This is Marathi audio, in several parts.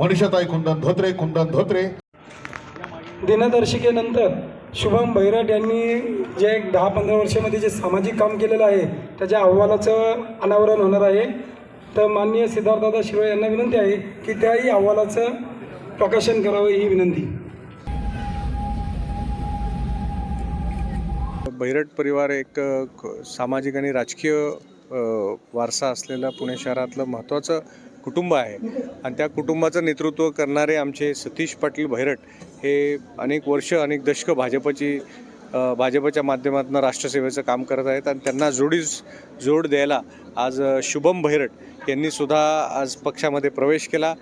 मनीषाताई कुंदन धोत्रे कुंदन धोत्रे. दिनदर्शिकेनंतर शुभम बैरट यांनी जे एक दहा पंधरा वर्षामध्ये जे सामाजिक काम केलेलं आहे त्याच्या अहवालाचं अनावरण होणार आहे. तर माननीय सिद्धार्थदादा शिरोळे यांना विनंती आहे की त्याही अहवालाचं प्रकाशन करावं ही विनंती. बैरट परिवार एक सामाजिक आणि राजकीय वारसा असलेलं पुणे शहरातलं महत्त्वाचं कुटुंब आहे. आणि त्या कुटुंबाचं नेतृत्व करणारे आमचे सतीश पाटील भैरट हे अनेक वर्ष अनेक दशकं भाजपची भाजपच्या माध्यमातून राष्ट्रसेवेचं काम करत आहेत आणि त्यांना जोडीस जोड द्यायला आज शुभम भैरट यांनीसुद्धा आज पक्षामध्ये प्रवेश केला.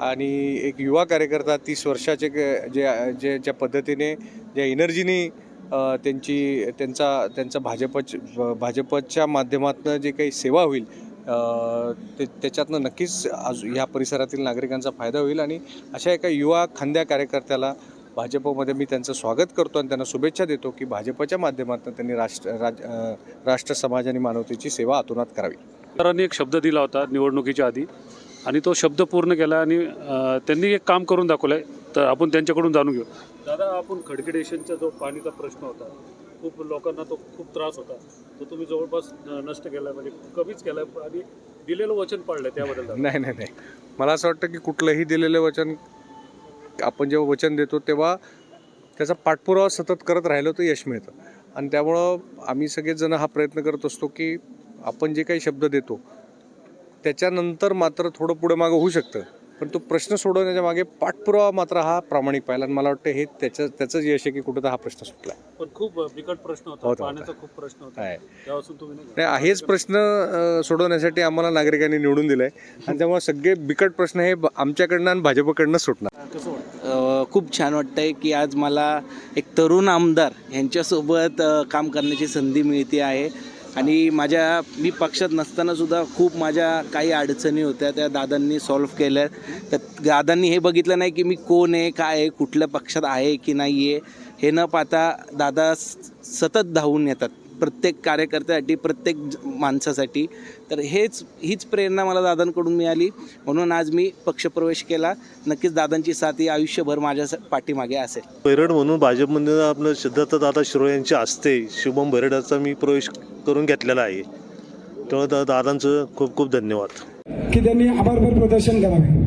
आणि एक युवा कार्यकर्ता तीस वर्षाचे क- जे जे ज्या पद्धतीने ज्या एनर्जीनी त्यांची त्यांचा त्यांचा भाजपच भाजपच्या माध्यमातून जे काही सेवा होईल ते त्याच्यातनं नक्कीच आज ह्या परिसरातील नागरिकांचा फायदा होईल आणि अशा एका युवा खांद्या कार्यकर्त्याला भाजपमध्ये मी त्यांचं स्वागत करतो आणि त्यांना शुभेच्छा देतो की भाजपच्या माध्यमातून त्यांनी राष्ट्र राज राष्ट्र समाज आणि मानवतेची सेवा अतोनात करावी. सरांनी एक शब्द दिला होता निवडणुकीच्या आधी आणि तो शब्द पूर्ण केला आणि त्यांनी एक काम करून दाखवलं आहे तर आपण त्यांच्याकडून जाणून घेऊ. दादा आपण खडकिडेशनचा जो पाणीचा प्रश्न होता खूप लोकांना तो खूप त्रास होता. तो तुम्ही जवळपास नष्ट केला म्हणजे कमीच केला आणि दिलेलं वचन पाळलं त्याबद्दल. नाही नाही नाही. मला असं वाटतं की कुठलंही दिलेलं वचन आपण जेव्हा वचन देतो तेव्हा त्याचा पाठपुरावा सतत करत राहिलो तर यश मिळतं. आणि त्यामुळं आम्ही सगळेजण हा प्रयत्न करत असतो की आपण जे काही शब्द देतो त्याच्यानंतर मात्र थोडं पुढे मागं होऊ शकतं. पण तो प्रश्न सोडवण्याच्या मागे पाठपुरावा मात्र हा प्रामाणिक पाहिला. आणि मला वाटतं हे त्याचं त्याचंच यश आहे की कुठं हा प्रश्न सुटला पण खूप बिकट प्रश्न होता. पाण्याचा खूप प्रश्न होता. नाही हेच प्रश्न सोडवण्यासाठी आम्हाला नागरिकांनी निवडून दिलंय. आणि त्यामुळे सगळे बिकट प्रश्न हे ब- आमच्याकडनं आणि भाजपकडनं सुटणार. खूप छान वाटतंय की आज मला एक तरुण आमदार यांच्यासोबत काम करण्याची संधी मिळते आहे. आणि माझ्या मी पक्षात नसतानासुद्धा खूप माझ्या काही अडचणी होत्या त्या दादांनी सॉल्व्ह केल्या. तर दादांनी हे बघितलं नाही की मी कोण आहे काय आहे कुठल्या पक्षात आहे की नाही आहे हे न पाहता दादा स- सतत धावून येतात. प्रत्येक कार्यकर्त्यासाठी प्रत्येक माणसासाठी. तर हेच हीच प्रेरणा मला दादांकडून मिळाली. म्हणून आज मी पक्षप्रवेश केला. नक्कीच दादांची साथ ही आयुष्यभर माझ्या पाठीमागे असेल. बैरड म्हणून भाजपमध्ये आपलं सिद्धार्थ दादा शिरोळे यांच्या हस्ते शुभम बैरडाचा मी प्रवेश करून घेतलेला आहे. त्यामुळे दा- दादांचं खूप खूप धन्यवाद. की त्यांनी आभारभर प्रदर्शन करावे.